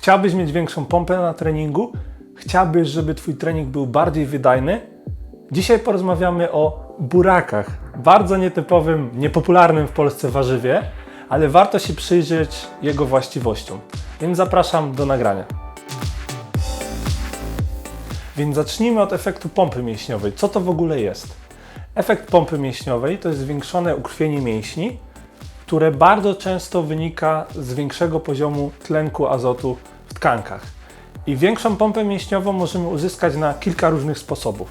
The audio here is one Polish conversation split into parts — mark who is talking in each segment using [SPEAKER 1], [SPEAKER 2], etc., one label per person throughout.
[SPEAKER 1] Chciałbyś mieć większą pompę na treningu? Chciałbyś, żeby Twój trening był bardziej wydajny? Dzisiaj porozmawiamy o burakach. Bardzo nietypowym, niepopularnym w Polsce warzywie, ale warto się przyjrzeć jego właściwościom. Więc zapraszam do nagrania. Więc zacznijmy od efektu pompy mięśniowej. Co to w ogóle jest? Efekt pompy mięśniowej to jest zwiększone ukrwienie mięśni, które bardzo często wynika z większego poziomu tlenku azotu w tkankach. I większą pompę mięśniową możemy uzyskać na kilka różnych sposobów.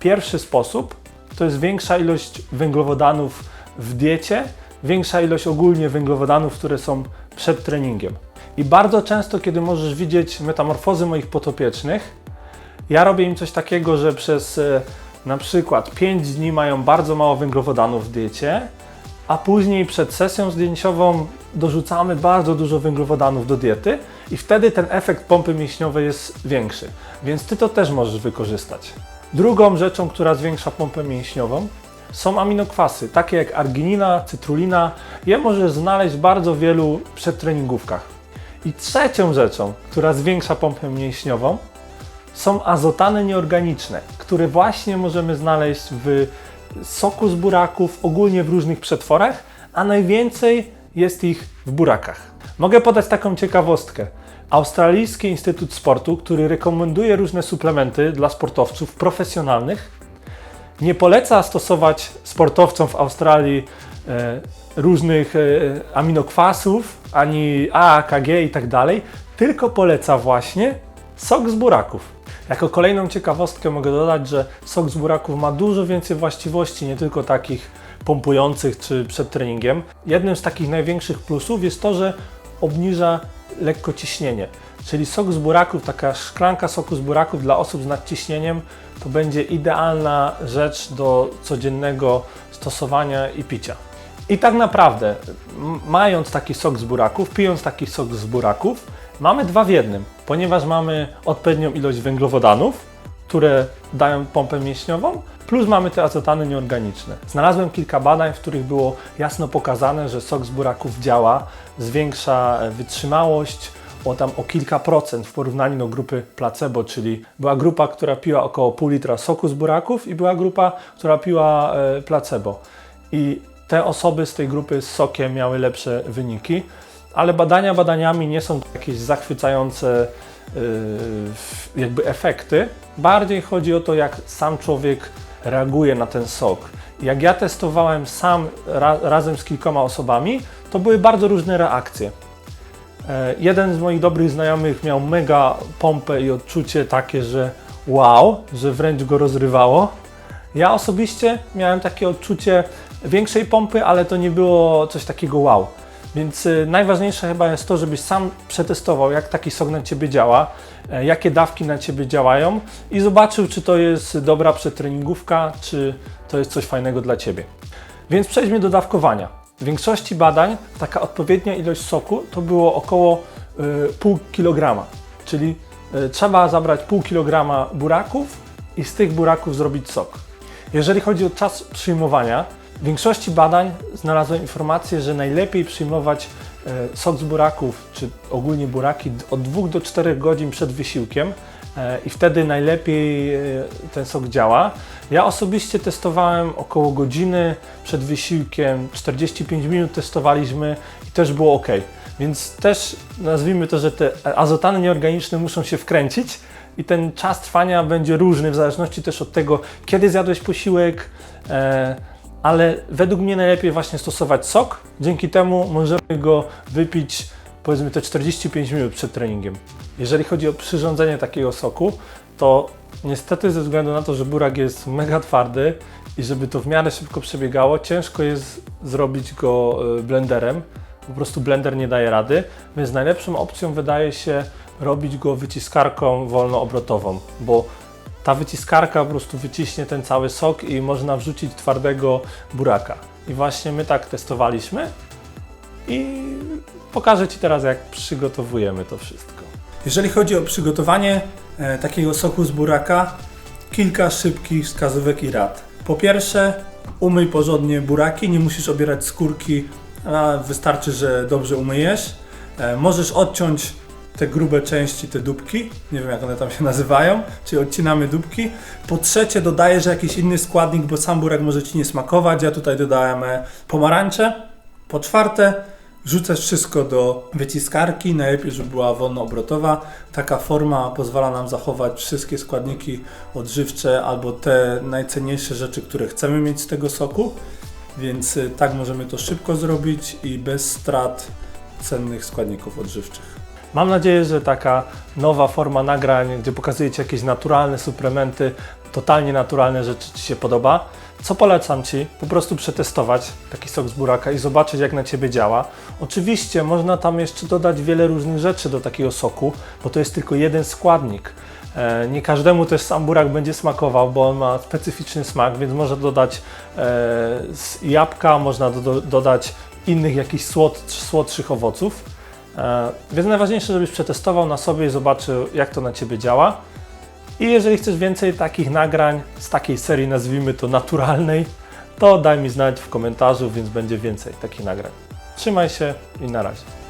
[SPEAKER 1] Pierwszy sposób to jest większa ilość węglowodanów w diecie, większa ilość ogólnie węglowodanów, które są przed treningiem. I bardzo często, kiedy możesz widzieć metamorfozy moich potopiecznych, ja robię im coś takiego, że przez e, na przykład 5 dni mają bardzo mało węglowodanów w diecie, a później przed sesją zdjęciową dorzucamy bardzo dużo węglowodanów do diety i wtedy ten efekt pompy mięśniowej jest większy. Więc Ty to też możesz wykorzystać. Drugą rzeczą, która zwiększa pompę mięśniową są aminokwasy, takie jak arginina, cytrulina. Je możesz znaleźć w bardzo wielu przedtreningówkach. I trzecią rzeczą, która zwiększa pompę mięśniową są azotany nieorganiczne, które właśnie możemy znaleźć w soku z buraków, ogólnie w różnych przetworach, a najwięcej jest ich w burakach. Mogę podać taką ciekawostkę. Australijski Instytut Sportu, który rekomenduje różne suplementy dla sportowców profesjonalnych, nie poleca stosować sportowcom w Australii e, różnych e, aminokwasów, ani A, KG i tak dalej, tylko poleca właśnie sok z buraków. Jako kolejną ciekawostkę mogę dodać, że sok z buraków ma dużo więcej właściwości, nie tylko takich pompujących czy przed treningiem. Jednym z takich największych plusów jest to, że obniża lekko ciśnienie. Czyli sok z buraków, taka szklanka soku z buraków dla osób z nadciśnieniem to będzie idealna rzecz do codziennego stosowania i picia. I tak naprawdę, mając taki sok z buraków, pijąc taki sok z buraków, mamy dwa w jednym, ponieważ mamy odpowiednią ilość węglowodanów, które dają pompę mięśniową, plus mamy te azotany nieorganiczne. Znalazłem kilka badań, w których było jasno pokazane, że sok z buraków działa, zwiększa wytrzymałość, o tam o kilka procent w porównaniu do grupy placebo, czyli była grupa, która piła około pół litra soku z buraków i była grupa, która piła e, placebo. I te osoby z tej grupy z sokiem miały lepsze wyniki, ale badania badaniami nie są jakieś zachwycające yy, jakby efekty. Bardziej chodzi o to, jak sam człowiek reaguje na ten sok. Jak ja testowałem sam ra razem z kilkoma osobami, to były bardzo różne reakcje. E, jeden z moich dobrych znajomych miał mega pompę i odczucie takie, że wow, że wręcz go rozrywało. Ja osobiście miałem takie odczucie większej pompy, ale to nie było coś takiego wow. Więc y, najważniejsze chyba jest to, żebyś sam przetestował, jak taki sok na Ciebie działa, e, jakie dawki na Ciebie działają i zobaczył, czy to jest dobra przetreningówka, czy to jest coś fajnego dla Ciebie. Więc przejdźmy do dawkowania. W większości badań taka odpowiednia ilość soku to było około y, pół kilograma, czyli y, trzeba zabrać pół kilograma buraków i z tych buraków zrobić sok. Jeżeli chodzi o czas przyjmowania, w większości badań znalazłem informację, że najlepiej przyjmować e, sok z buraków, czy ogólnie buraki od 2 do 4 godzin przed wysiłkiem e, i wtedy najlepiej e, ten sok działa. Ja osobiście testowałem około godziny przed wysiłkiem, 45 minut testowaliśmy i też było ok. Więc też nazwijmy to, że te azotany nieorganiczne muszą się wkręcić i ten czas trwania będzie różny w zależności też od tego, kiedy zjadłeś posiłek ale według mnie najlepiej właśnie stosować sok. Dzięki temu możemy go wypić powiedzmy te 45 minut przed treningiem. Jeżeli chodzi o przyrządzenie takiego soku, to niestety ze względu na to, że burak jest mega twardy i żeby to w miarę szybko przebiegało, ciężko jest zrobić go e, blenderem. Po prostu blender nie daje rady, więc najlepszą opcją wydaje się robić go wyciskarką wolnoobrotową, bo ta wyciskarka po prostu wyciśnie ten cały sok i można wrzucić twardego buraka. I właśnie my tak testowaliśmy i pokażę Ci teraz, jak przygotowujemy to wszystko. Jeżeli chodzi o przygotowanie e, takiego soku z buraka, kilka szybkich wskazówek i rad. Po pierwsze, umyj porządnie buraki, nie musisz obierać skórki, wystarczy, że dobrze umyjesz. E, możesz odciąć te grube części, te dupki, nie wiem jak one tam się nazywają, czyli odcinamy dupki. Po trzecie dodajesz jakiś inny składnik, bo sam burak może Ci nie smakować, ja tutaj dodajemy pomarańcze. Po czwarte wrzucasz wszystko do wyciskarki, najlepiej żeby była wolnoobrotowa. Taka forma pozwala nam zachować wszystkie składniki odżywcze albo te najcenniejsze rzeczy, które chcemy mieć z tego soku. Więc y, tak możemy to szybko zrobić i bez strat cennych składników odżywczych. Mam nadzieję, że taka nowa forma nagrań, gdzie pokazujecie jakieś naturalne suplementy, totalnie naturalne rzeczy Ci się podoba. Co polecam Ci? Po prostu przetestować taki sok z buraka i zobaczyć, jak na Ciebie działa. Oczywiście można tam jeszcze dodać wiele różnych rzeczy do takiego soku, bo to jest tylko jeden składnik. E, Nie każdemu też sam burak będzie smakował, bo on ma specyficzny smak, więc można dodać e, jabłka, można do, dodać innych jakichś słod, słodszych owoców. E, Więc najważniejsze, żebyś przetestował na sobie i zobaczył, jak to na Ciebie działa. I jeżeli chcesz więcej takich nagrań z takiej serii, nazwijmy to naturalnej, to daj mi znać w komentarzu, więc będzie więcej takich nagrań. Trzymaj się i na razie.